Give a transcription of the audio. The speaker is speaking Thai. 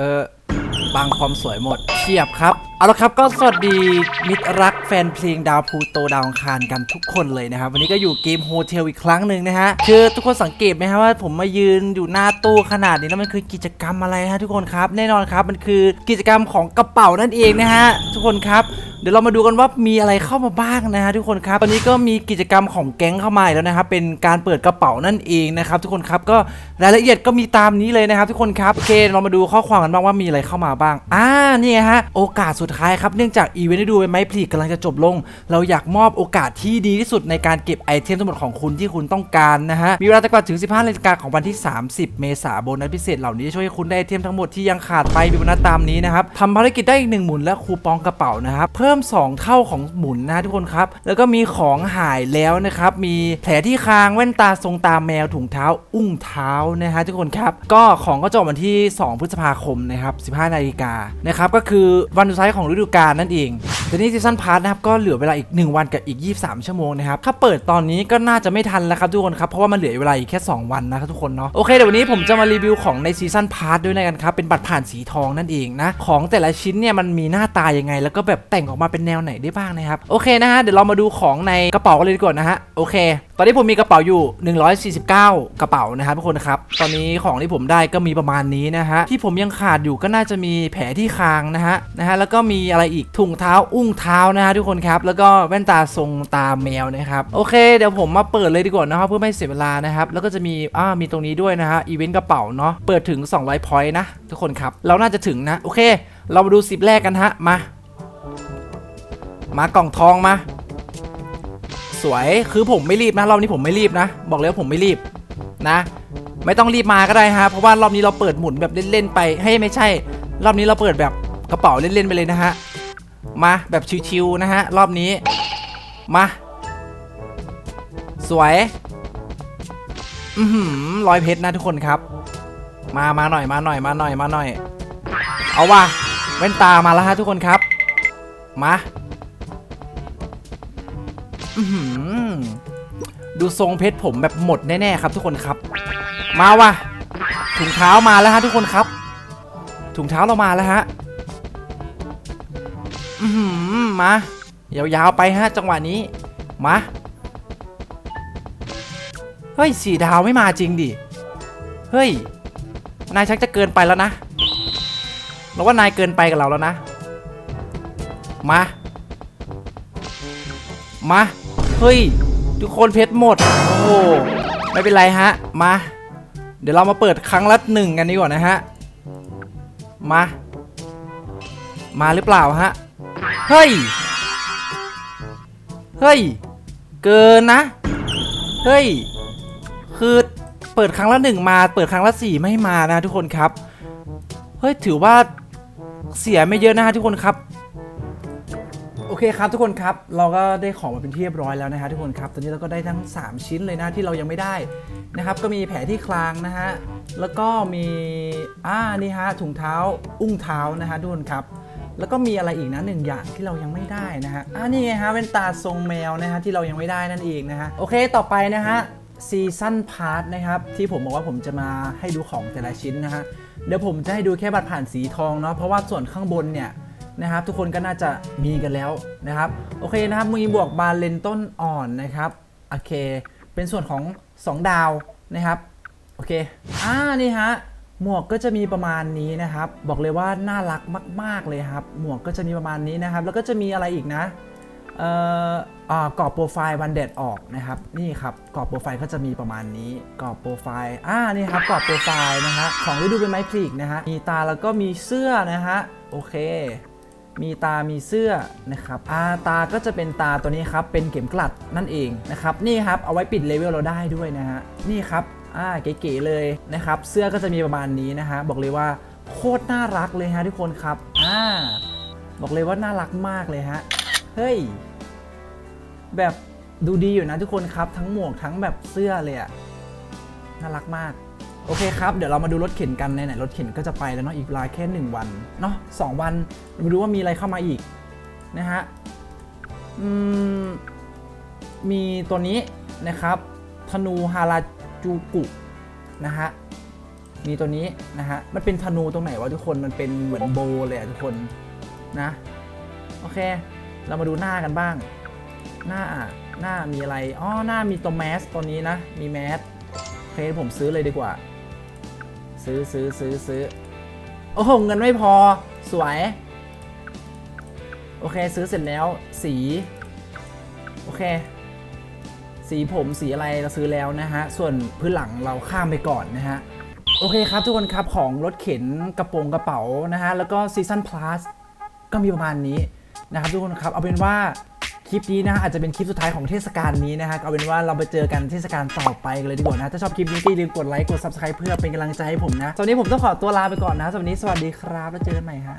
เออบางความสวยหมดเทียบครับเอาละครับก็สวัสดีมิตรรักแฟนเพลงดาวพูโตดาวอังคารกันทุกคนเลยนะครับ วันนี้ก็อยู่เกมโฮเทลอีกครั้งหนึ่งนะฮะคือทุกคนสังเกตไหมฮะว่าผมมายืนอยู่หน้าตู้ขนาดนี้แล้วมันคือกิจกรรมอะไรฮะทุกคนครับแน่นอนครับมันคือกิจกรรมของกระเป๋านั่นเองนะฮะทุกคนครับเดี๋ยวเรามาดูกันว่ามีอะไรเข้ามาบ้างนะฮะทุกคนครับตอนนี้ก็มีกิจกรรมของแก๊งเข้ามาแล้วนะครับเป็นการเปิดกระเป๋านั่นเองนะครับทุกคนครับก็รายละเอียดก็มีตามนี้เลยนะครับ ทุกคนครับโอเคเรามาดูข้อความกันบ้างว่ามีอะไรเข้ามาบ้างอ่านี่ฮะโอกาสสุดท้ายครับเนื่องจากอีเวนต์ได้ดูไปไหมพลีกำลังจะจบลง เราอยากมอบโอกาสที่ดีที่สุดในการเก็บไอเทมทั้งหมดของคุณที่คุณต้องการนะฮะ มีเวลาจนกว่าถึง 15นาฬิกาของวันที่ 30 เมษายนโบนัสพิเศษเหล่านี้จะช่วยให้คุณได้ไอเทมทั้งหมดที่ยังขาดไปมีโบนัสตามนี้นะครับทำภารกิจได้อีกหนึ่งหมุนและคูปองกระเป๋านะครับเพิ่ม 2 เท่าของหมุนนะทุกคนครับแล้วก็มีของหายแล้วนะครับมีแผลที่คางแว่นตาทรงตาแมวถุงเท้า อุ้งเท้านะฮะทุกคนครับก็ของก็จะออกวันที่ 2 พฤษภาคมนะครับ15นาฬิกานะครับก็คือวันสุดท้ายของฤดูกาลนั่นเองทีนี้ซีซั่นพาร์ทนะครับก็เหลือเวลาอีก 1 วันกับอีก 23 ชั่วโมงนะครับถ้าเปิดตอนนี้ก็น่าจะไม่ทันแล้วครับทุกคนครับเพราะว่ามันเหลือเวลาอีกแค่ 2 วันนะครับทุกคนเนาะโอเคเดี๋ยววันนี้ผมจะมารีวิวของในซีซั่นพาร์ทด้วยนะกันครับเป็นบัตรผ่านสีทองนั่นเองนะของแต่ละชิ้นเนี่ยมันมีหน้าตายังไง แล้วก็แบบแต่งออกมาเป็นแนวไหนได้บ้างนะครับโอเคนะฮะเดี๋ยวเรามาดูของในกระเป๋ากันเลยดีกว่านะฮะโอเค ตอนนี้ผมมีกระเป๋าอยู่ 149 กระเป๋านะครับทุกคนครับตอนนี้ของที่ผมได้ก็มีประมาณนี้นะฮะที่ผมยังขาดอยู่ก็น่าจะมีแผลที่คางนะฮะนะฮะแล้วก็มีอะไรอีกถุงเท้าอุ้งเท้านะฮะทุกคนครับ แล้วก็แว่นตาทรงตาแมวนะครับ โอเค เดี๋ยวผมมาเปิดเลยดีกว่านะครับเพื่อไม่เสียเวลานะครับ แล้วก็จะมี อ่า มีตรงนี้ด้วยนะฮะ อีเวนต์กระเป๋าเนาะ เปิดถึง 200 พอยต์นะ ทุกคนครับ เราน่าจะถึงนะ โอเค เรามาดูสิบแรกกันฮะ มา มากล่องทองมา สวย คือผมไม่รีบนะ รอบนี้ผมไม่รีบนะ บอกเลยว่าผมไม่รีบนะ ไม่ต้องรีบมาก็ได้ฮะ เพราะว่ารอบนี้เราเปิดหมุนแบบเล่นๆไป ให้ไม่ใช่ รอบนี้เราเปิดแบบกระเป๋าเล่นๆไปเลยนะฮะ มาแบบชิวๆนะฮะ รอบนี้ มา สวย อือหือรอยเพชรนะทุกคนครับ มามาหน่อยมาหน่อยมาหน่อยมาหน่อย เอาว่ะแว่นตามาแล้วฮะทุกคนครับ มาอื้อหือดูทรงเพชรผมแบบหมดแน่ๆครับ ทุกคนครับ มาว่ะถุงเท้ามาแล้วฮะทุกคนครับ ถุงเท้าเรามาแล้วฮะ มายาวๆไปฮะจังหวะนี้ มา เฮ้ยสี่ดาวไม่มาจริงดิ เฮ้ย นายชักจะเกินไปแล้วนะเราว่านายเกินไปกับเราแล้วนะ มา มา เฮ้ย ทุกคนเพชรหมด โอ้ไม่เป็นไรฮะ มา เดี๋ยวเรามาเปิดครั้งละหนึ่งกันดีกว่านะฮะ มา มาหรือเปล่าฮะ เฮ้ย เฮ้ย เกินนะ เฮ้ย คือเปิดครั้งละหนึ่งมา เปิดครั้งละสี่ไม่มานะทุกคนครับ เฮ้ยถือว่าเสียไม่เยอะนะฮะทุกคนครับ โอเคครับทุกคนครับ เราก็ได้ของมาเป็นที่เรียบร้อยแล้วนะฮะทุกคนครับ ตอนนี้เราก็ได้ทั้ง 3 ชิ้นเลยนะที่เรายังไม่ได้นะครับ ก็มีแผลที่คลางนะฮะ แล้วก็มีอ่านี่ฮะถุงเท้า อุ้งเท้านะฮะทุกคนครับ แล้วก็มีอะไรอีกนะหนึ่งอย่างที่เรายังไม่ได้นะฮะอ่านี่ไงฮะแว่นตาทรงแมวนะฮะที่เรายังไม่ได้นั่นเองนะฮะโอเคต่อไปนะฮะซีซั่นพาร์ทนะครับที่ผมบอกว่าผมจะมาให้ดูของแต่ละชิ้นนะฮะเดี๋ยวผมจะให้ดูแค่บัตรผ่านสีทองเนาะเพราะว่าส่วนข้างบนเนี่ยนะครับทุกคนก็น่าจะมีกันแล้วนะครับโอเคนะครับมีบวกบาเลนต้นอ่อนนะครับโอเค เป็นส่วนของ 2 ดาวนะครับโอเคอ่านี่ฮะ หมวกก็จะมีประมาณนี้นะครับ บอกเลยว่าน่ารักมาก ๆเลยครับ หมวกก็จะมีประมาณนี้นะครับ แล้วก็จะมีอะไรอีกนะเอ่ออกรอบโปรไฟล์วันเด็ดออกนะครับ นี่ครับกรอบโปรไฟล์ก็จะมีประมาณนี้กรอบโปรไฟล์อ่านี่ครับกรอบโปรไฟล์นะฮะของฤดูใบไม้ผลินะฮะมีตาแล้วก็มีเสื้อนะฮะโอเค มีตามีเสื้อนะครับอาตาก็จะเป็นตาตัวนี้ครับเป็นเข็มกลัดนั่นเองนะครับนี่ครับเอาไว้ปิดเลเวลเราได้ด้วยนะฮะนี่ครับ อ่าเก๋ๆเลยนะครับเสื้อก็จะมีประมาณนี้นะฮะบอกเลยว่าโคตรน่ารักเลยฮะทุกคนครับอ่าบอกเลยว่าน่ารักมากเลยฮะเฮ้ยแบบดูดีอยู่นะทุกคนครับ ทั้งหมวกทั้งแบบเสื้อเลยอะน่ารักมากโอเคครับ เดี๋ยวเรามาดูรถเข็นกันไหนๆรถเข็นก็จะไปแล้วเนาะอีกเวลาแค่ 1 วันเนาะสองวันมาดูว่ามีอะไรเข้ามาอีกนะฮะอืมมีตัวนี้นะครับธนูฮารา จูกุนะฮะมีตัวนี้นะฮะ มันเป็นธนูตรงไหนวะทุกคน มันเป็นเหมือนโบเลยอะทุกคนนะ โอเค เรามาดูหน้ากันบ้าง หน้าหน้ามีอะไร อ๋อ หน้ามีตัวแมสตัวนี้นะ มีแมสโอเคผมซื้อเลยดีกว่า ซื้อซื้อซื้อซื้อ โอ้โห เงินไม่พอ สวย โอเค ซื้อเสร็จแล้ว สี โอเค สีผมสีอะไรเราซื้อแล้วนะฮะ ส่วนพื้นหลังเราข้ามไปก่อนนะฮะ โอเคครับทุกคนครับของรถเข็นกระโปรงกระเป๋านะฮะ แล้วก็ซีซันพลัสก็มีประมาณนี้นะครับทุกคนครับ เอาเป็นว่าคลิปนี้นะฮะอาจจะเป็นคลิปสุดท้ายของเทศกาลนี้นะฮะเอาเป็นว่าเราไปเจอกันเทศกาลต่อไปกันเลยดีกว่านะ ถ้าชอบคลิปนี้ก็อย่าลืมกดไลค์กด subscribe เพื่อเป็นกำลังใจให้ผมนะสำหรับวันนี้ผมต้องขอตัวลาไปก่อนนะสำหรับวันนี้สวัสดีครับแล้วเจอกันใหม่ฮะ